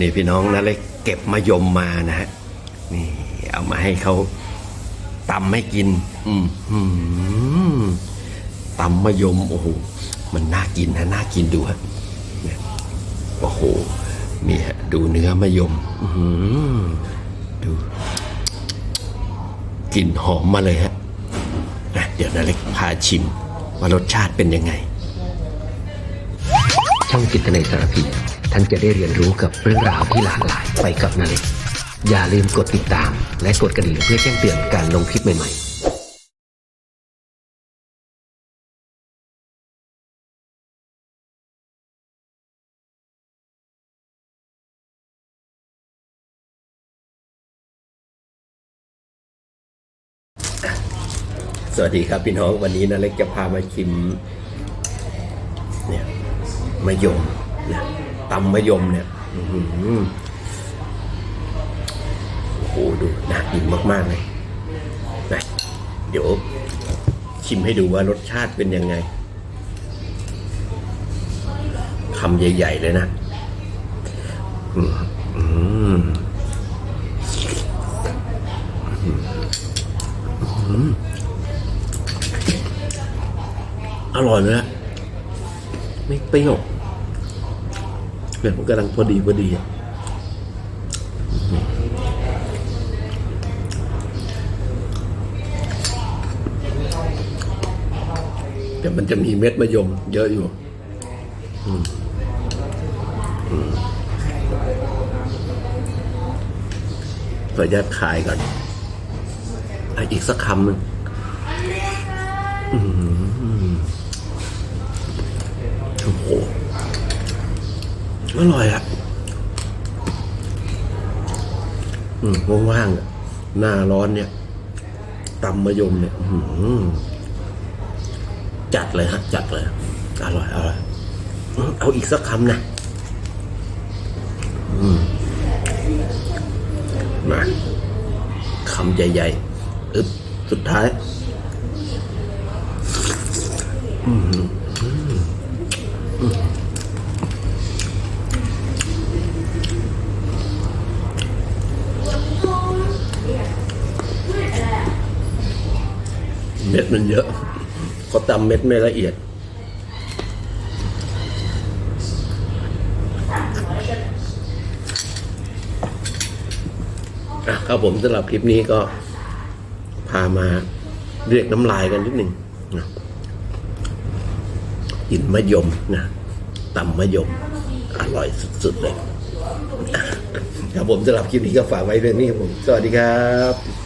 นี่พี่น้องนะเล็กเก็บมะยมมานะฮะนี่เอามาให้เขาตำให้กิน อืมหืมตำมะยมโอ้โหมันน่ากินนะน่ากินดูฮะเนี่ยโอ้โหนี่ฮะดูเนื้อมะยมอือหือดูกลิ่นหอมมาเลยฮะอะเดี๋ยวนาเล็กพาชิมว่ารสชาติเป็นยังไง ช่องจิตในสารพี ท่านจะได้เรียนรู้กับเรื่องราวที่หลากหลายไปกับนาเล็กอย่าลืมกดติดตาม และกดกระดิ่งเพื่อแจ้งเตือนการลงคลิปใหม่ๆสวัสดีครับพี่น้องวันนี้นะเล็กจะพามาชิมเนี่ยมะยมนี่ย ตำมะยมเนี่ยโอ้โหดูน่ากินมาก ๆ เลยนะเดี๋ยว ชิมให้ดูว่ารสชาติเป็นยังไงคำใหญ่ ๆ เลยนะอืมอืมอร่อยเลยอะไม่เปรี้ยว แบบมันกำลังพอดีพอดีอะแต่มันจะมีเม็ดมะยมเยอะอยู่ขออนุญาตขายก่อนอีกสักคำหนึ่งโอ้โห อร่อยอะอืมว่างๆอะหน้าร้อนเนี่ยตำมะยมเนี่ยอื้อหือจัดเลยฮะ จัดเลย อร่อยอร่อยเอาอีกสักคำนะอืมมาคำใหญ่ๆอึบสุดท้ายเม็ ม็ดมันเยอะเขาตำเม็ดไม่ละเอียด ครับผมสำหรับคลิปนี้ก็พามาเรียกน้ำลายกันนิดหนึ่งนะกินมะยมนะตำมะยม อร่อยสุด ๆ เลย ครับผมสำหรับคลิปนี้ก็ฝากไว้เพียงนี้ครับผม สวัสดีครับ